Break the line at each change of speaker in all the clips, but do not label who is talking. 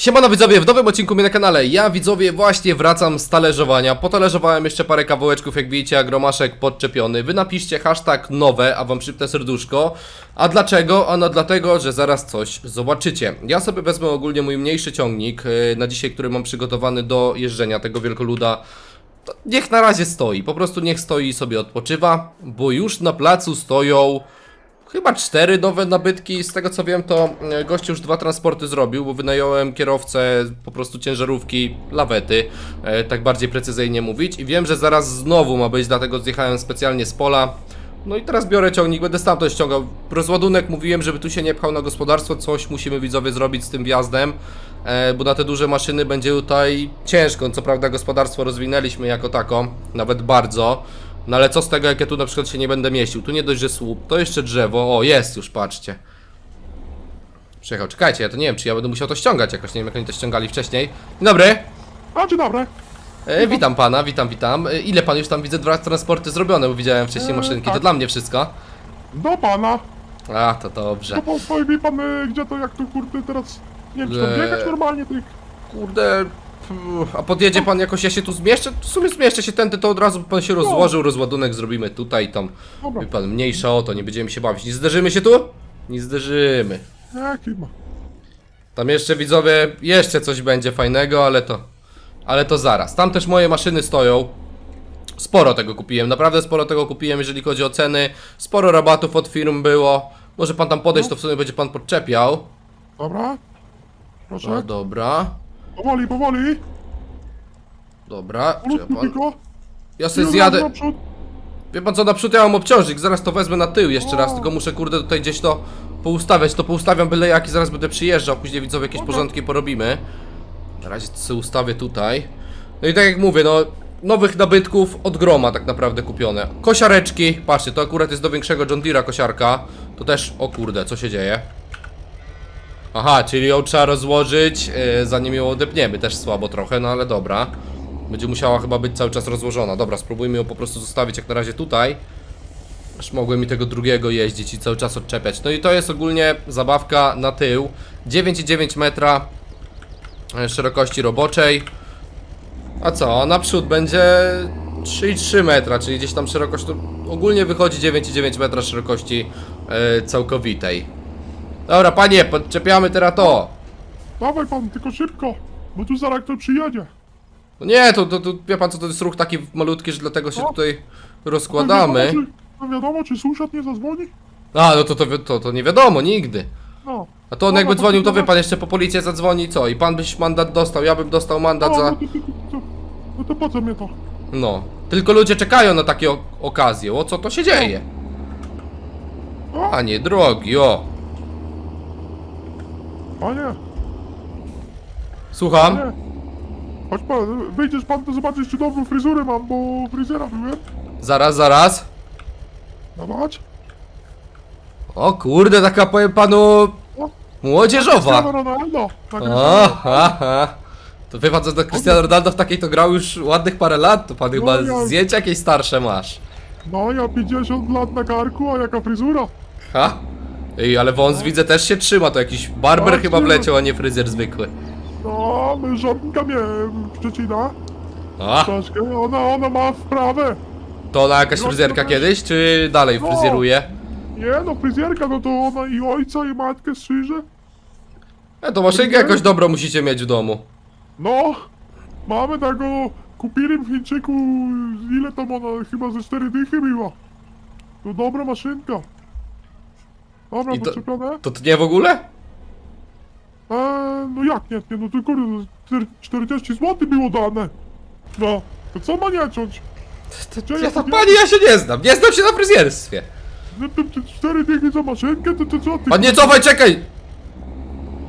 Siemano widzowie, w nowym odcinku mnie na kanale. Ja widzowie właśnie wracam z talerzowania. Potalerzowałem jeszcze parę kawałeczków, jak widzicie, agromaszek podczepiony. Wy napiszcie hashtag nowe, a wam przypnę serduszko. A dlaczego? Ano dlatego, że zaraz coś zobaczycie. Ja sobie wezmę ogólnie mój mniejszy ciągnik yy, na dzisiaj, który mam przygotowany do jeżdżenia tego wielkoluda. Niech na razie stoi, po prostu niech stoi i sobie odpoczywa, bo już na placu stoją Chyba cztery nowe nabytki, z tego co wiem to e, gościu już dwa transporty zrobił, bo wynająłem kierowcę po prostu ciężarówki, lawety, e, tak bardziej precyzyjnie mówić i wiem, że zaraz znowu ma być, dlatego zjechałem specjalnie z pola. No i teraz biorę ciągnik, będę stamtąd ściągał. Rozładunek mówiłem, żeby tu się nie pchał na gospodarstwo, coś musimy widzowie zrobić z tym wjazdem, e, bo na te duże maszyny będzie tutaj ciężko. Co prawda gospodarstwo rozwinęliśmy jako tako, nawet bardzo. No ale co z tego, jak ja tu na przykład się nie będę mieścił? Tu nie dość, że słup, to jeszcze drzewo. O, jest już, patrzcie. Przyjechał, czekajcie, ja to nie wiem, czy ja będę musiał to ściągać jakoś, nie wiem jak oni to ściągali wcześniej. Dzień dobry,
A, dzień dobry.
e, witam pana, witam, witam. E, ile pan już tam widzę dwa transporty zrobione, bo widziałem wcześniej
E,
maszynki, to
tak.
dla mnie wszystko.
Do pana.
A, to dobrze.
To pan stoi, wie pan, y, gdzie to, jak to, kurde, teraz, nie wiem, czy tam
Eee.
biegać normalnie, tych...
Kurde, a podjedzie pan jakoś, ja się tu zmieszczę? W sumie zmieszczę się tędy, to od razu pan się rozłożył, rozładunek zrobimy tutaj, tam.
Dobra,
Wie pan, mniejsza o to, nie będziemy się bawić. Nie zderzymy się tu? Nie zderzymy.
jaki ma.
Tam jeszcze widzowie, jeszcze coś będzie fajnego, ale to. Ale to zaraz. Tam też moje maszyny stoją. Sporo tego kupiłem, naprawdę sporo tego kupiłem, jeżeli chodzi o ceny. Sporo rabatów od firm było. Może pan tam podejść, to w sumie będzie pan podczepiał.
Dobra. Proszę.
No dobra.
Powoli, powoli.
Dobra.
Polutku
pan...
tylko.
ja sobie
Ile
zjadę.
naprzód?
Wie pan co, naprzód ja mam obciążnik, zaraz to wezmę na tył jeszcze raz, tylko muszę kurde tutaj gdzieś to poustawiać, to poustawiam byle jak i zaraz będę przyjeżdżał, później widzowie jakieś
Dobra.
porządki porobimy. Na razie to sobie ustawię tutaj. No i tak jak mówię, no nowych nabytków od groma tak naprawdę kupione. Kosiareczki, patrzcie, to akurat jest do większego John Deere'a kosiarka. To też, o kurde, co się dzieje? Aha, czyli ją trzeba rozłożyć, yy, zanim ją odepniemy, też słabo trochę, no ale dobra. Będzie musiała chyba być cały czas rozłożona. Dobra, spróbujmy ją po prostu zostawić jak na razie tutaj. Aż mogłem mi tego drugiego jeździć i cały czas odczepiać. No i to jest ogólnie zabawka na tył. 9,9 metra e, szerokości roboczej. A co? Naprzód będzie 3,3 metra, czyli gdzieś tam szerokość to ogólnie wychodzi 9,9 metra szerokości e, całkowitej. Dobra, panie, podczepiamy teraz to.
Dawaj pan, tylko szybko. Bo tu zaraz kto przyjedzie.
No nie, to, to, to wie pan co, to jest ruch taki malutki, że dlatego się
O.
tutaj rozkładamy.
wiadomo, czy, to wiadomo, czy sąsiad nie zadzwoni?
A, no to, to, wi- to, to nie wiadomo, nigdy.
No.
A to on jakby dzwonił, to wie pan jeszcze po policję zadzwoni co? I pan byś mandat dostał, ja bym dostał mandat
No,
za...
no, to, to, to, no to po co mnie to?
No. Tylko ludzie czekają na takie o- okazje, o co to się dzieje?
O,
A nie, drogi, o.
panie,
Słucham?
panie. Chodź pan, wyjdziesz pan, to zobaczysz, czy dobrą fryzurę mam, bo fryzjera byłem.
Zaraz, zaraz.
Zobacz.
O kurde, taka powiem panu...
O,
Młodzieżowa.
Ronaldo. Tak
aha. To wie pan co, to Cristiano Ronaldo w takiej to grał już ładnych parę lat, to pan chyba
ja-
zdjęcia jakieś starsze masz.
No, ja 50 lat na karku, a jaka fryzura?
Ha? Ej, ale wąs widzę też się trzyma, to jakiś barber
Tak,
chyba
trzyma.
wleciał, a nie fryzjer zwykły.
No, mężonka mnie przecina.
A,
Troszkę, ona, ona ma wprawę.
to ona jakaś
No,
fryzjerka
to-
kiedyś, czy dalej
No.
fryzjeruje?
Nie no, fryzjerka, no to ona i ojca, i matkę strzyże.
E, to maszynkę jakoś dobrą musicie mieć w domu.
No, mamy tego, kupili w Chińczyku, ile tam ona, chyba ze 4 dychy była. To dobra maszynka. Dobra,
I to-
podczepione?
To ty nie w ogóle?
Eee, no jak nie, nie, no to czter- 40 zł było dane. No, to co ma nie ciąć?
To,
Czy
ja
ja
to
nie-
pani, ja się nie znam, nie znam się na fryzjerstwie.
No to, to 4 dychy za maszynkę, to, to co ty?
Pan nie cofaj, czekaj!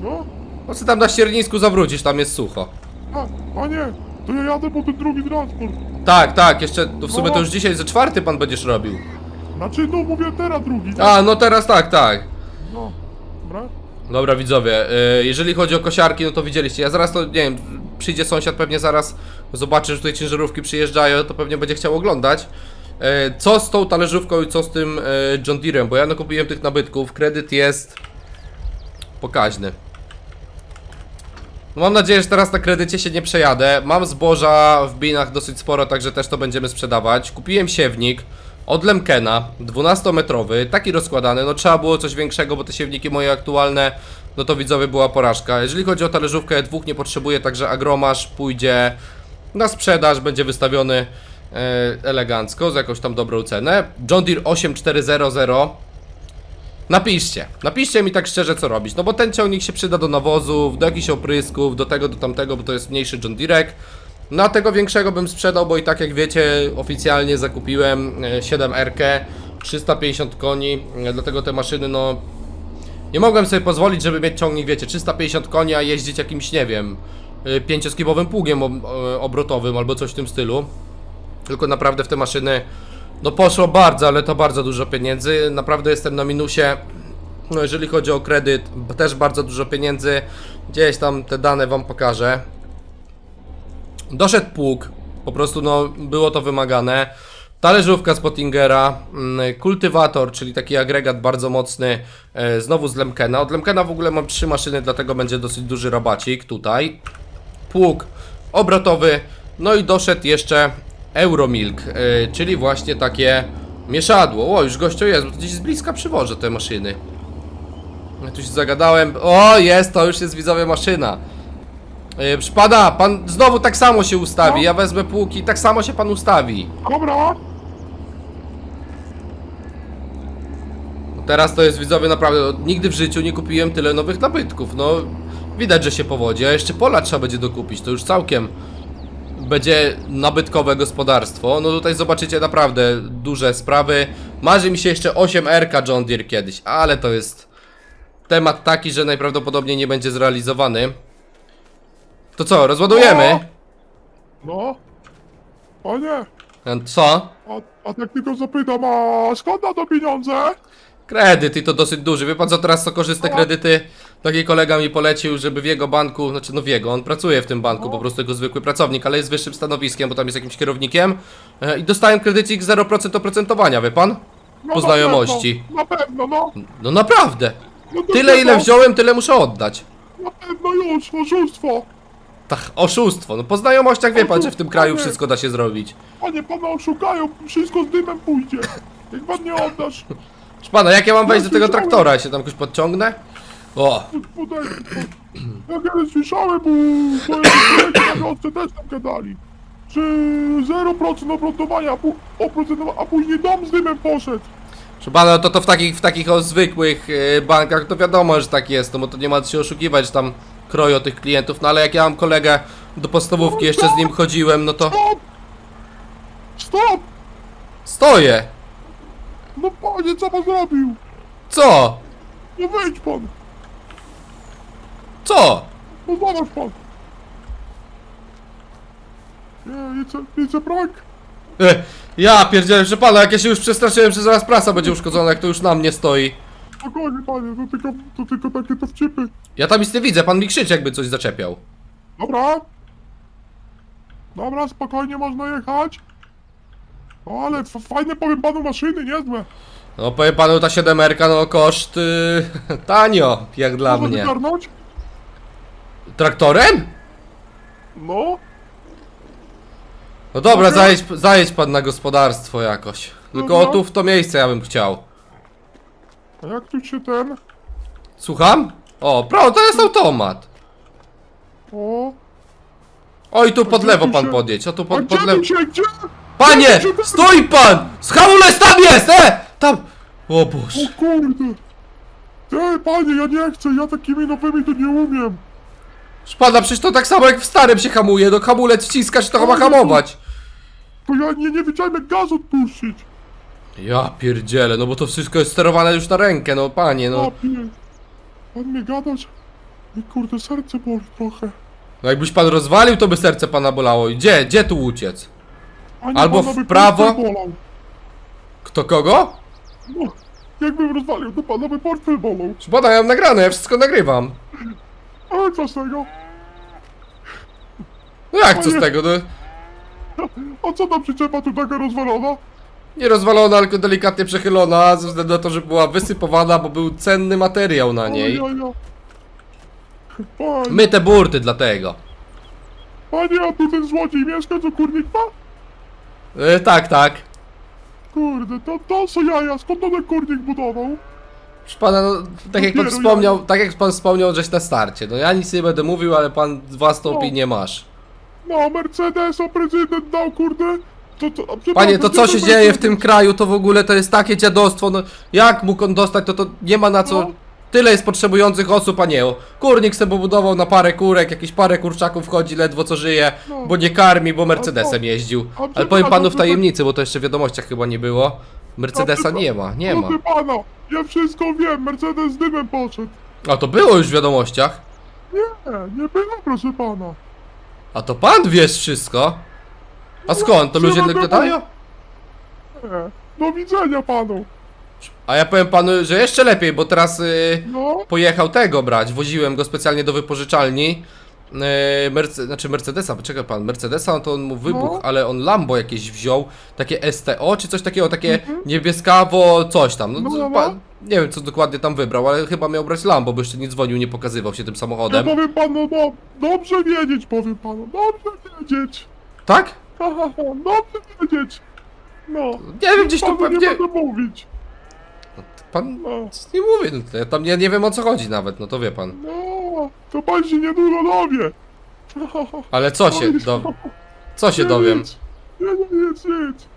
No,
Po co tam na ściernisku zawrócisz, tam jest sucho.
a, a nie, to ja jadę po ten drugi transport.
Tak, tak, jeszcze, to w sumie
No.
to już dzisiaj ze czwarty pan będziesz robił.
Znaczy, no mówię teraz drugi.
A, no teraz tak, tak.
No, dobra.
Dobra widzowie, y, jeżeli chodzi o kosiarki, no to widzieliście, ja zaraz to, nie wiem, przyjdzie sąsiad pewnie zaraz, zobaczy, że tutaj ciężarówki przyjeżdżają, to pewnie będzie chciał oglądać. Y, Co z tą talerzówką i co z tym y, John Deere'em, bo ja nakupiłem tych nabytków, kredyt jest pokaźny. No mam nadzieję, że teraz na kredycie się nie przejadę. Mam zboża w binach dosyć sporo, także też to będziemy sprzedawać. Kupiłem siewnik od Lemkena, 12-metrowy, taki rozkładany. No trzeba było coś większego, bo te siewniki moje aktualne, no to widzowie była porażka. Jeżeli chodzi o talerzówkę, dwóch nie potrzebuję, także agromasz pójdzie na sprzedaż, będzie wystawiony e, elegancko, za jakąś tam dobrą cenę. John Deere 8400 Napiszcie, napiszcie mi tak szczerze co robić, no bo ten ciągnik się przyda do nawozów, do jakichś oprysków, do tego, do tamtego, bo to jest mniejszy John Deere. No a tego większego bym sprzedał, bo i tak jak wiecie, oficjalnie zakupiłem e, 7R, 350 koni, e, dlatego te maszyny no... Nie mogłem sobie pozwolić, żeby mieć ciągnik, wiecie, 350 koni, a jeździć jakimś, nie wiem, e, pięcioskibowym pługiem ob- e, obrotowym albo coś w tym stylu. Tylko naprawdę w te maszyny no poszło bardzo, ale to bardzo dużo pieniędzy. Naprawdę jestem na minusie. No jeżeli chodzi o kredyt, też bardzo dużo pieniędzy. Gdzieś tam te dane wam pokażę. Doszedł pług. Po prostu no było to wymagane. Talerzówka z Pottingera, mm, kultywator, czyli taki agregat bardzo mocny, e, znowu z Lemkena. Od Lemkena w ogóle mam trzy maszyny, dlatego będzie dosyć duży rabacik tutaj pług obrotowy, no i doszedł jeszcze Euromilk, yy, czyli właśnie takie mieszadło. O, już gościu jest, bo gdzieś z bliska przywożę te maszyny. Ja tu się zagadałem. O, jest, to już jest widzowie maszyna. Yy, Przypada, pan znowu tak samo się ustawi. Ja wezmę pług i tak samo się pan ustawi.
Dobra.
Teraz to jest widzowie naprawdę, no, nigdy w życiu nie kupiłem tyle nowych nabytków, no widać, że się powodzi, a jeszcze pola trzeba będzie dokupić, to już całkiem będzie nabytkowe gospodarstwo, no tutaj zobaczycie naprawdę duże sprawy, marzy mi się jeszcze 8R John Deere kiedyś, ale to jest temat taki, że najprawdopodobniej nie będzie zrealizowany. To co, rozładujemy?
No. Panie,
Co?
a, a tak tylko zapytam, a skąd na to pieniądze?
Kredyt i to dosyć duży. Wie pan co, teraz sokorzyste kredyty taki kolega mi polecił, żeby w jego banku, znaczy no w jego, on pracuje w tym banku, po prostu jako zwykły pracownik, ale jest wyższym stanowiskiem, bo tam jest jakimś kierownikiem e, i dostałem kredycik 0% oprocentowania, wie pan?
No,
Po
na
znajomości.
pewno, Na pewno, no.
No naprawdę.
no to
Tyle ile wziąłem, tyle muszę oddać.
Na pewno już, oszustwo.
Tak, oszustwo. No po znajomościach wie pan, że w tym kraju wszystko da się zrobić.
Panie, pana oszukają, wszystko z dymem pójdzie. Jak pan nie oddasz,
Proszę pana, jak ja mam wejść do tego traktora? Ja się tam jakoś podciągnę? O,
tutaj, ja słyszałem, bo na wiosce też tam gadali, że 0% oprocentowania, a, pu- oprocentowa- a później dom z dymem poszedł.
Proszę pana, to, to w takich, w takich o, zwykłych e, bankach to wiadomo, że tak jest, no bo to nie ma co się oszukiwać, że tam kroją tych klientów, no ale jak ja mam kolegę do podstawówki, jeszcze z nim chodziłem, no to
Stop! Stop!
stoję.
No panie, co pan zrobił?
Co?
No wejdź pan,
Co?
no zobacz pan. Nie, it's a, it's a prank.
E, ja pierdzielę, że pana, jak ja się już przestraszyłem, że zaraz prasa będzie uszkodzona, jak to już na mnie stoi.
Spokojnie panie, to tylko, to tylko takie to wcipy.
Ja tam nic nie widzę, pan mi krzyczy, jakby coś zaczepiał.
Dobra. Dobra, spokojnie można jechać. O, ale f- fajne powiem panu maszyny, niezłe.
No powiem panu, ta 7 no koszt y, tanio, jak dla
Można
mnie.
wygarnąć?
Traktorem?
No.
No dobra,
Mogę?
zajedź, zajedź pan na gospodarstwo jakoś. Tylko
Dobra.
tu w to miejsce ja bym chciał.
A jak tu się ten...
Słucham? O, prawo, to jest automat.
O...
Oj, tu pod lewo pan podjedź, o tu
A
pod,
gdzie
pod lewo.
tu się, gdzie?
Panie! Stój pan! Hamulec tam jest, e! Tam! O Boże.
O kurde. Ej, panie, ja nie chcę, ja takimi nowymi to nie umiem.
Proszę pana, przecież to tak samo jak w starym się hamuje, no hamulec wciskasz, to ma hamować.
To ja nie, nie wiedziałem jak gaz odpuścić.
Ja pierdzielę, no bo to wszystko jest sterowane już na rękę, no panie,
No. Papie. Pan mnie gadać. I kurde, serce boli trochę.
No jakbyś pan rozwalił, to by serce pana bolało. Gdzie, gdzie tu uciec? Albo
pana
w
by
prawo.
portfel bolał.
Kto kogo?
No, jakbym rozwalił, to pana by portfel bolał.
Proszę pana, ja mam nagrane, ja wszystko nagrywam.
Ale co z tego?
No jak co z
Panie.
tego, no?
A co ta przyczepa tu taka rozwalona?
Nie rozwalona, tylko delikatnie przechylona, ze względu na to, że była wysypowana, bo był cenny materiał na niej.
Panie,
My te burty dlatego.
panie, a tu ten złodziej mieszka, co kurnik ma?
E, tak, tak.
Kurde, to, to są jaja, skąd on ten kurnik budował?
Proszę pana, no, tak jak pan
Dopiero
wspomniał, tak jak pan wspomniał, żeś na starcie. No ja nic nie będę mówił, ale pan własną
No.
opinię masz.
No, Mercedesa prezydent dał, kurde. To, to, przepraszam,
Panie, to co się dzieje w tym kraju, to w ogóle to jest takie dziadostwo, no jak mógł on dostać, to to nie ma na co...
No.
Tyle jest potrzebujących osób, a nie o. Kurnik sobie pobudował na parę kurek, jakieś parę kurczaków wchodzi, ledwo co żyje,
No.
bo nie karmi, bo Mercedesem jeździł.
a
Ale powiem
przepraszam,
panu w tajemnicy, bo to jeszcze w wiadomościach chyba nie było. Mercedesa
A,
nie ma, nie ma.
Proszę pana, ja wszystko wiem, Mercedes z dymem poszedł.
A to było już w wiadomościach.
Nie, nie było, proszę pana.
A to pan wiesz wszystko? A skąd? To ludzie tak gadają?
Nie. Do widzenia panu.
A ja powiem panu, że jeszcze lepiej, bo teraz y,
No,
pojechał tego brać. Woziłem go specjalnie do wypożyczalni. Yy, Merce znaczy Mercedesa, poczekaj pan, Mercedesa to on mu wybuchł,
No.
ale on Lambo jakieś wziął, takie STO czy coś takiego, takie niebieskawo coś tam. No,
Mhm. No, no, no.
nie wiem co dokładnie tam wybrał, ale chyba miał brać Lambo, bo jeszcze nie dzwonił, nie pokazywał się tym
ja
samochodem.
powiem panu, no, dobrze wiedzieć, powiem panu, dobrze wiedzieć.
Tak?
Ha, ha, ha, dobrze wiedzieć. No,
Nie wiem, gdzieś tu
panu nie
pewnie...
będę mówić.
Pan
No,
nic nie mówi, no, to ja tam nie, nie wiem o co chodzi nawet, no to wie pan.
no, to pan się niedługo dowie. Ha, ha, ha.
Ale co się do... Co się
Nie,
dowiem?
Nic. Nie, nie, nic, nic.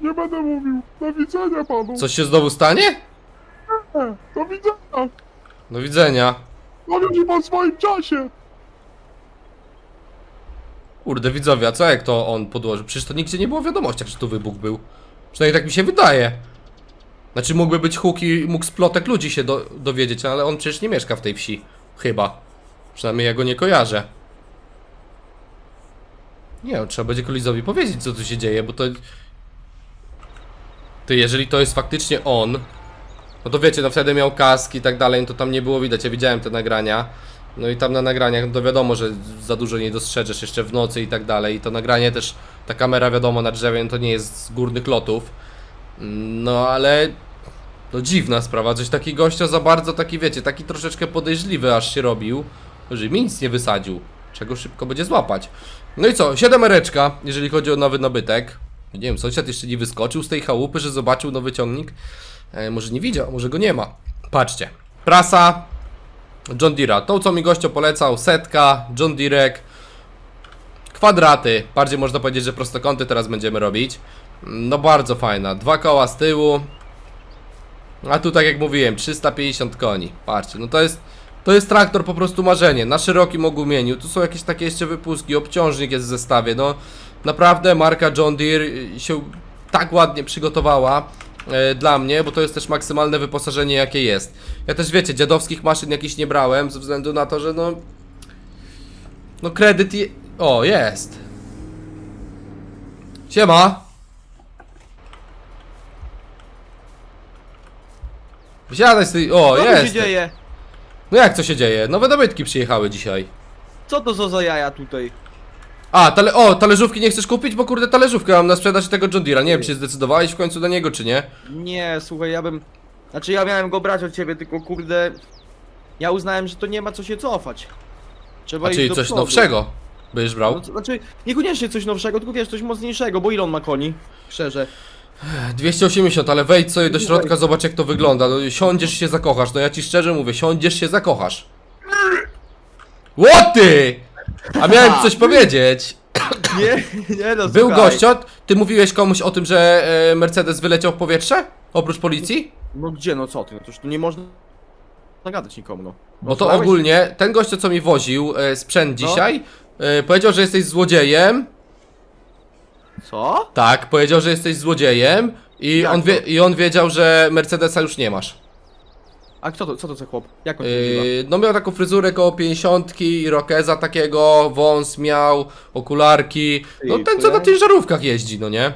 Nie będę mówił. Do widzenia panu.
Coś się znowu stanie?
Nie, Do widzenia.
Do widzenia.
Dowie się pan w swoim czasie.
Kurde, widzowie, a co jak to on podłożył? Przecież to nigdzie nie było w wiadomościach, że tu wybuch był. Przynajmniej tak mi się wydaje. Znaczy mógłby być huk i mógł z plotek ludzi się do, dowiedzieć, ale on przecież nie mieszka w tej wsi. Chyba. Przynajmniej ja go nie kojarzę. Nie wiem, trzeba będzie Kolizowi powiedzieć, co tu się dzieje, bo to... Ty, jeżeli to jest faktycznie on, no to wiecie, no wtedy miał kask i tak dalej, no to tam nie było widać, ja widziałem te nagrania. No i tam na nagraniach, no to wiadomo, że za dużo nie dostrzeżesz jeszcze w nocy i tak dalej. I to nagranie też, ta kamera wiadomo na drzewie, no to nie jest z górnych lotów. No ale, no dziwna sprawa, coś taki gościa za bardzo taki, wiecie, taki troszeczkę podejrzliwy aż się robił, że mi nic nie wysadził, czego szybko będzie złapać. No i co, 7 ereczka, jeżeli chodzi o nowy nabytek. Nie wiem, sąsiad jeszcze nie wyskoczył z tej chałupy, że zobaczył nowy ciągnik. E, może nie widział, może go nie ma. Patrzcie, prasa, John Deere'a. Tą co mi gościo polecał, setka, John Deerek, kwadraty, bardziej można powiedzieć, że prostokąty teraz będziemy robić. No bardzo fajna, dwa koła z tyłu. A tu tak jak mówiłem, 350 koni. Patrzcie, no to jest to jest traktor po prostu marzenie, na szerokim ogumieniu. Tu są jakieś takie jeszcze wypustki, obciążnik jest w zestawie. No naprawdę marka John Deere się tak ładnie przygotowała dla mnie, bo to jest też maksymalne wyposażenie jakie jest. Ja też wiecie, dziadowskich maszyn jakichś nie brałem ze względu na to, że no no kredyt je... O, jest. Siema. Wysiadaj z tej... O,
Co tu
jest.
się dzieje?
No jak co się dzieje? Nowe dobytki przyjechały dzisiaj.
Co to za za jaja tutaj?
A, tale... o, talerzówki nie chcesz kupić? Bo kurde talerzówkę mam na sprzedaż tego John Deere'a. Nie wiem, czy zdecydowałeś w końcu na niego, czy nie?
Nie, słuchaj, ja bym... Znaczy ja miałem go brać od ciebie, tylko kurde... Ja uznałem, że to nie ma co się cofać. Trzeba
A
iść
czyli
do
coś
przodu.
nowszego będziesz brał?
No, to znaczy, niekoniecznie coś nowszego, tylko wiesz, coś mocniejszego, bo ile on ma koni? Szczerze.
280, ale wejdź sobie do środka, zobacz jak to wygląda. No, siądziesz się zakochasz. No ja ci szczerze mówię, siądziesz się zakochasz. Łoty! A miałem coś powiedzieć.
Nie, nie no,
Był
słuchaj.
gościo, ty mówiłeś komuś o tym, że e, Mercedes wyleciał w powietrze? Oprócz policji?
No gdzie, no co ty, no toż tu nie można nagadać nikomu, no.
Bo
No,
to
słuchałeś?
ogólnie, ten gościu co mi woził e, sprzęt
No.
dzisiaj, e, powiedział, że jesteś złodziejem.
Co?
Tak, powiedział, że jesteś złodziejem i
Jak
on,
to?
wie, i on wiedział, że Mercedesa już nie masz.
A kto to, co to za chłop? Jak on się nazywa?
Yy, no miał taką fryzurę koło 50 i rokeza takiego, wąs miał, okularki. No ten co na ciężarówkach jeździ, no nie?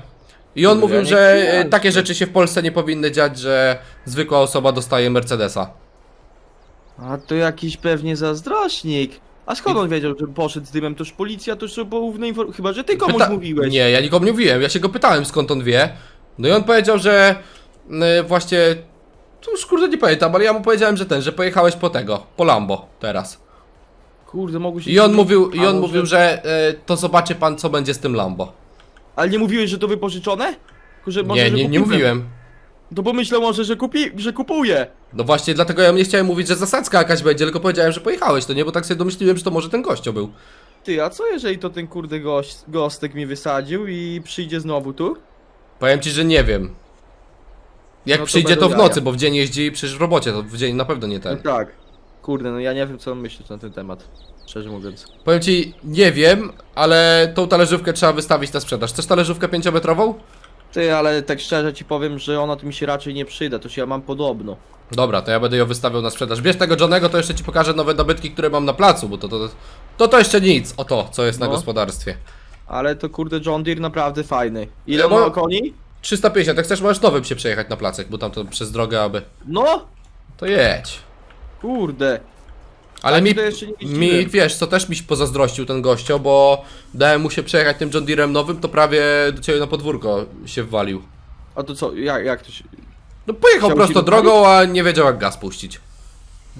I on mówił,
nie
że e,
kojarzę.
takie rzeczy się w Polsce nie powinny dziać, że zwykła osoba dostaje Mercedesa.
A to jakiś pewnie zazdrośnik. A skąd on wiedział, że poszedł z dymem? Toż policja, toż są poufne informacje. Chyba, że ty komuś
Pyta-
mówiłeś.
Nie, ja nikomu nie mówiłem, ja się go pytałem skąd on wie. No i on powiedział, że y, właśnie, tu już kurde nie pamiętam, ale ja mu powiedziałem, że ten, że pojechałeś po tego, po Lambo teraz.
Kurde, mogło się...
I on mówił, i on mówił, że e, to zobaczy pan, co będzie z tym Lambo.
Ale nie mówiłeś, że to wypożyczone? Tylko, Że może,
Nie,
że
nie, nie
kupiłem.
mówiłem.
To pomyślał może, że kupi, że kupuje.
No właśnie, dlatego ja nie chciałem mówić, że zasadzka jakaś będzie, tylko powiedziałem, że pojechałeś, to nie, bo tak sobie domyśliłem, że to może ten gościu był.
Ty, a co jeżeli to ten kurde gość, gostek mi wysadził i przyjdzie znowu tu?
Powiem ci, że nie wiem. Jak
No to
przyjdzie, to
będą
w nocy,
jaja.
bo w dzień jeździ przecież w robocie, to w dzień na pewno nie
No
ten.
tak. Kurde, no ja nie wiem co on myśli na ten temat. Szczerze mówiąc.
Powiem ci, nie wiem, ale tą talerzówkę trzeba wystawić na sprzedaż. Chcesz talerzówkę pięciometrową?
Ty, ale tak szczerze ci powiem, że ona tu mi się raczej nie przyda, to się ja mam podobno.
Dobra, to ja będę ją wystawiał na sprzedaż. Bierz tego Johnego, to jeszcze ci pokażę nowe dobytki, które mam na placu, bo to to, to, to jeszcze nic o to, co jest na
No.
gospodarstwie.
Ale to kurde John Deere naprawdę fajny. Ile
Ja
ma koni?
350, jak chcesz, możesz nowym się przejechać na placek, bo tam to przez drogę, aby...
No!
To jedź.
Kurde.
Ale mi,
to jeszcze nie jeździłem.
mi, wiesz, co też mi się pozazdrościł ten gościo, bo dałem mu się przejechać tym John Deerem nowym, to prawie do ciebie na podwórko się wwalił.
A to co, jak, jak to się...
No pojechał
Chciał
prosto
ci
drogą, a nie wiedział jak gaz puścić.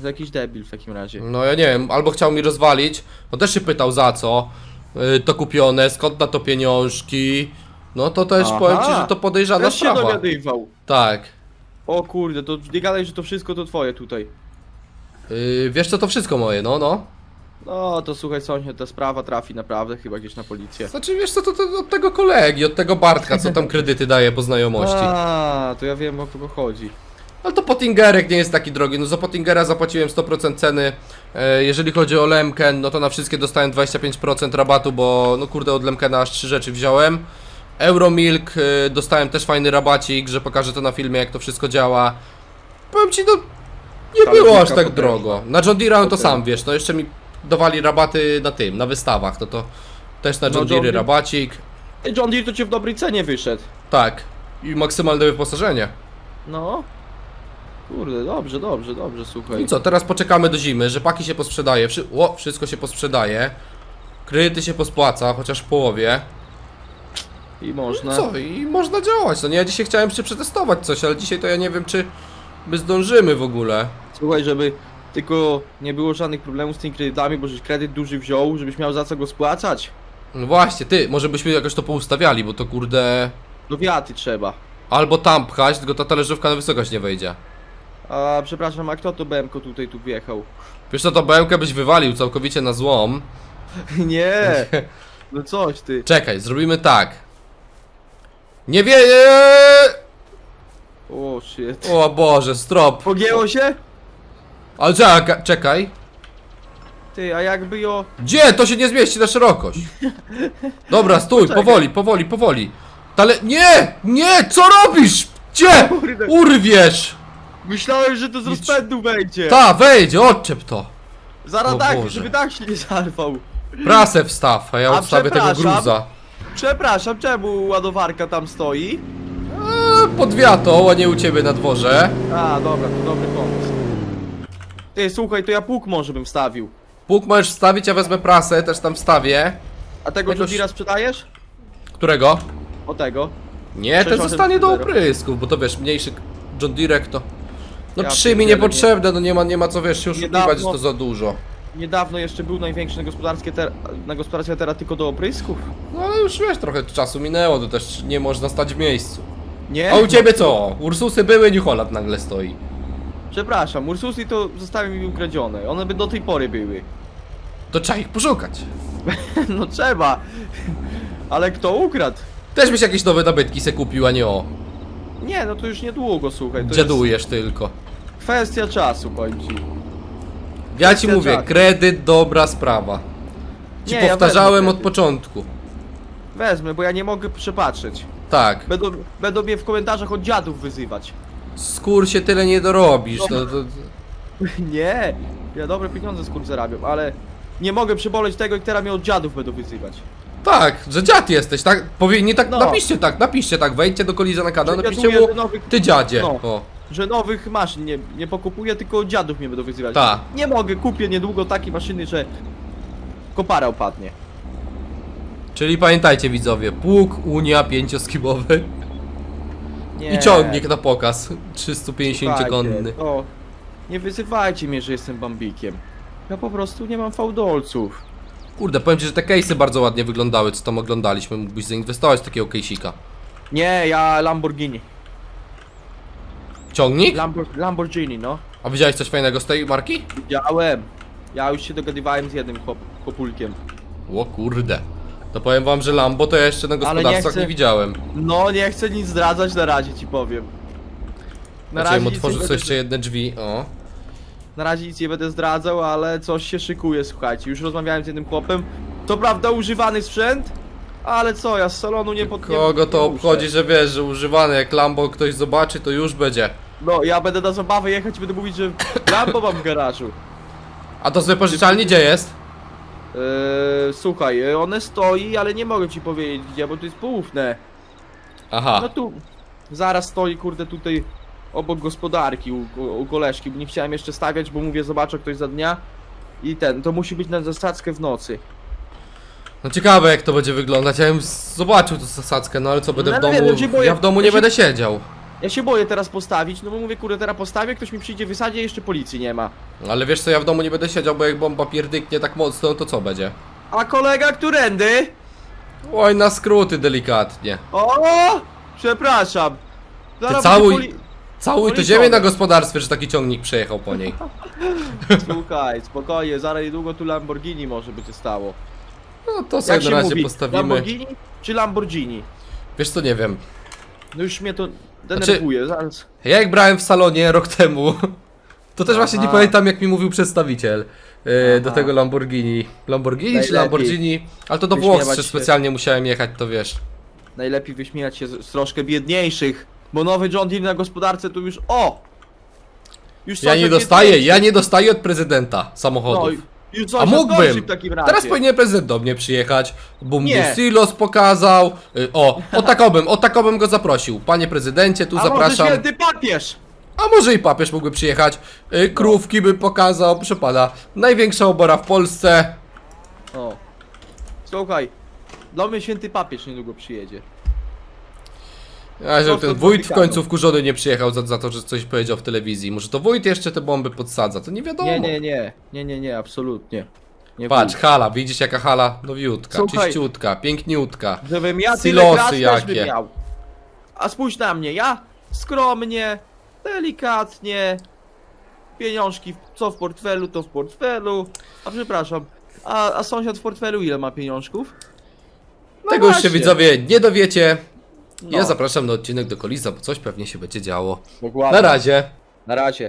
To jakiś debil w takim razie.
No ja nie wiem, albo chciał mi rozwalić, bo też się pytał za co, yy, to kupione, skąd na to pieniążki. No to też
Aha.
powiem ci, że to podejrzana
Też się
sprawa.
dowiadywał.
Tak.
O kurde, to nie gadaj, że to wszystko to twoje tutaj.
Yy, wiesz co, to wszystko moje, no, no.
No to słuchaj sąsiad, ta sprawa trafi naprawdę chyba gdzieś na policję.
Znaczy wiesz co, to, to od tego kolegi, od tego Bartka, co tam kredyty daje po znajomości.
A, to ja wiem o kogo chodzi.
Ale to Pottingerek nie jest taki drogi. No za Pottingera zapłaciłem 100% ceny. E, jeżeli chodzi o Lemken, no to na wszystkie dostałem 25% rabatu, bo no kurde od Lemkena aż trzy rzeczy wziąłem. Euromilk e, dostałem też fajny rabacik, że pokażę to na filmie jak to wszystko działa. Powiem ci, no nie było aż tak
potężna.
drogo. Na John Deere no to sam wiesz, no jeszcze mi dawali rabaty na tym, na wystawach, to to też na
No,
John
John
Deere rabacik.
Ej, John Deere to cię w dobrej cenie wyszedł.
Tak. I maksymalne wyposażenie.
No. Kurde, dobrze, dobrze, dobrze, słuchaj.
I co, teraz poczekamy do zimy, rzepaki się posprzedaje, wszy o, wszystko się posprzedaje. Kredyty się pospłaca, chociaż w połowie.
I można.
Co, i można działać. No nie, ja dzisiaj chciałem jeszcze przetestować coś, ale dzisiaj to ja nie wiem, czy my zdążymy w ogóle.
Słuchaj, żeby tylko nie było żadnych problemów z tymi kredytami, bo żeś kredyt duży wziął, żebyś miał za co go spłacać.
No właśnie, ty, może byśmy jakoś to poustawiali, bo to kurde...
Do wiaty trzeba.
Albo tam pchać, tylko ta talerzówka na wysokość nie wejdzie.
A przepraszam, a kto to BMK tutaj tu wjechał?
Wiesz co, to BMK byś wywalił całkowicie na złom.
Nie! No coś ty.
Czekaj, zrobimy tak. Nie wie...
O shit.
O Boże, strop.
Pogięło się?
Ale czekaj, czekaj.
Ty, a jakby ją...
Gdzie? To się nie zmieści na szerokość. Dobra, stój,
Poczekaj.
powoli, powoli, powoli. Ale nie! Nie! Co robisz? Gdzie?
Kurde.
Urwiesz!
Myślałem, że to z rozpędu wejdzie.
Ta, wejdź, odczep to.
Zaraz
O
tak,
Boże.
żeby tak się nie zarwał.
Prasę wstaw, a ja
A
odstawię tego
przepraszam.
gruza.
Przepraszam, czemu ładowarka tam stoi?
A, pod wiatą, a nie u ciebie na dworze.
A, dobra, to dobry pomysł. Ty, słuchaj, to ja pług może bym wstawił.
Pług możesz wstawić, ja wezmę prasę, też tam wstawię.
A tego
Jakoś-
John Deere'a sprzedajesz?
Którego?
O tego.
Nie, ten
600
zostanie do oprysków, bo to wiesz, mniejszy John Deere to... No
Ja
trzy mi
pierdzielę,
niepotrzebne, no nie ma, nie ma co wiesz się oszukiwać, że
Niedawno-
to za dużo.
Niedawno jeszcze był największy na gospodarstwie, ter... na gospodarstwie teraz tylko do oprysków.
No ale już wiesz, trochę czasu minęło, to też nie można stać w miejscu.
Nie?
A u ciebie co? Ursusy były, New Holland nagle stoi.
Przepraszam, Ursusy to zostały mi ukradzione. One by do tej pory były.
To trzeba ich poszukać.
No trzeba. Ale kto ukradł?
Też byś jakieś nowe nabytki se kupił, a nie o.
Nie, no to już niedługo, słuchaj. To
Dziadujesz tylko.
kwestia czasu, powiem ci.
Ja ci mówię,
czasu.
kredyt dobra sprawa. Ci
Nie, ja
powtarzałem
wezmę
od
kredyt.
początku.
Wezmę, bo ja nie mogę przepatrzeć.
Tak.
Będą, będą mnie w komentarzach od dziadów wyzywać.
Skór się tyle nie dorobisz. To, to...
Nie, ja dobre pieniądze kur zarabiam, ale nie mogę przeboleć tego, jak teraz mnie od dziadów będą wyzywać.
Tak, że dziad jesteś, tak? Powinni tak,
No.
napiszcie tak, napiszcie tak, wejdźcie do Koliza na kanał,
Że
napiszcie mu,
nowych,
ty dziadzie.
No.
O.
że nowych maszyn nie, nie pokupuję, tylko dziadów mnie będą wyzywać.
Ta.
Nie mogę, kupię niedługo takiej maszyny, że kopara opadnie.
Czyli pamiętajcie widzowie, pług, unia, pięcioskibowy
Nie.
i ciągnik na pokaz 350 konny.
O, nie wyzywajcie mnie, że jestem bambikiem. Ja po prostu nie mam fałdolców.
Kurde, powiem ci, że te case'y bardzo ładnie wyglądały, co tam oglądaliśmy. Mógłbyś zainwestować w takiego case'ika.
Nie, ja Lamborghini.
Ciągnik?
Lambor Lamborghini, no.
A widziałeś coś fajnego z tej marki?
Widziałem. Ja już się dogadywałem z jednym chłop chłopulkiem.
O kurde. To powiem wam, że Lambo to ja jeszcze na
nie
gospodarstwach nie,
chcę-
widziałem.
No, nie chcę nic zdradzać na razie ci powiem. Na
Znaczy,
razie, nie
sobie jeszcze jedne drzwi, o.
na razie nic nie będę zdradzał, ale coś się szykuje, słuchajcie. Już rozmawiałem z jednym chłopem. To prawda używany sprzęt, ale co, ja z salonu nie pod... nie-
Kogo to
nie
obchodzi, że wiesz, że używany jak Lambo ktoś zobaczy, to już będzie.
No, ja będę na zabawę jechać i będę mówić, że Lambo mam w garażu.
A to sobie pożyczalnie gdzie jest?
Eee, słuchaj, e, one stoi, ale nie mogę ci powiedzieć gdzie, bo to jest poufne.
Aha.
No tu, zaraz stoi, kurde, tutaj obok gospodarki u, u, u koleżki, bo nie chciałem jeszcze stawiać, bo mówię, zobaczę ktoś za dnia. I ten, to musi być na zasadzkę w nocy.
No ciekawe jak to będzie wyglądać. Ja bym zobaczył tę zasadzkę, no ale co będę
No,
w
ale
domu.
wiem, się boję.
Ja w domu nie
Ja się-
będę siedział.
Ja się boję teraz postawić, no bo mówię, kurde, teraz postawię, ktoś mi przyjdzie, wysadzi, a jeszcze policji nie ma.
Ale wiesz co, ja w domu nie będę siedział, bo jak bomba pierdyknie tak mocno, to co będzie?
A kolega, którędy?
Oj, na skróty delikatnie.
O! Przepraszam. Zaraz
całuj-
będzie
Całuj to ziemię na gospodarstwie, że taki ciągnik przejechał po niej.
Poli... Słuchaj, spokojnie, zaraz niedługo tu Lamborghini może by się stało.
No to
Jak
sobie na razie postawimy.
Lamborghini czy Lamborghini?
Wiesz co, nie wiem.
No już mnie to denerwuje, zaraz.
Ja jak brałem w salonie rok temu, to też właśnie nie
Aha.
pamiętam jak mi mówił przedstawiciel e, do
Aha.
tego Lamborghini. Lamborghini czy
Najlepiej.
Lamborghini? Ale to do
Wyśmiewać
Włoch
się.
specjalnie musiałem jechać, to wiesz.
Najlepiej wyśmiać się z, z troszkę biedniejszych, bo nowy John Deere na gospodarce to już o! Już
Ja nie dostaję, ja nie dostaję od prezydenta
No,
samochodów.
Już
A mógłbym.
w takim razie.
Teraz powinien prezydent do mnie przyjechać, bo mi
Nie.
silos pokazał. Y, O, o takobym, o takobym go zaprosił. Panie prezydencie, tu
A
zapraszam.
może święty papież?
A może i papież mógłby przyjechać. Y, Krówki by pokazał, proszę pana. Największa obora w Polsce.
O. Słuchaj, do mnie święty papież niedługo przyjedzie.
A że ten wójt w końcu wkurzony nie przyjechał za, za to, że coś powiedział w telewizji. Może to wójt jeszcze te bomby podsadza, to nie wiadomo.
Nie, nie, nie, nie, nie, nie, absolutnie. Nie
Patrz,
wójt.
hala, widzisz jaka hala? Nowiutka,
Słuchaj.
czyściutka, piękniutka.
Żebym ja tyle
Silosy
krat też
jakie.
bym miał. A spójrz na mnie, ja skromnie, delikatnie, pieniążki, w- co w portfelu, to w portfelu. A przepraszam, a, a sąsiad w portfelu ile ma pieniążków? No
Tego już się
właśnie.
widzowie nie dowiecie.
No,
Ja zapraszam na odcinek do Kolisa, bo coś pewnie się będzie działo.
dokładnie.
Na razie.
Na razie.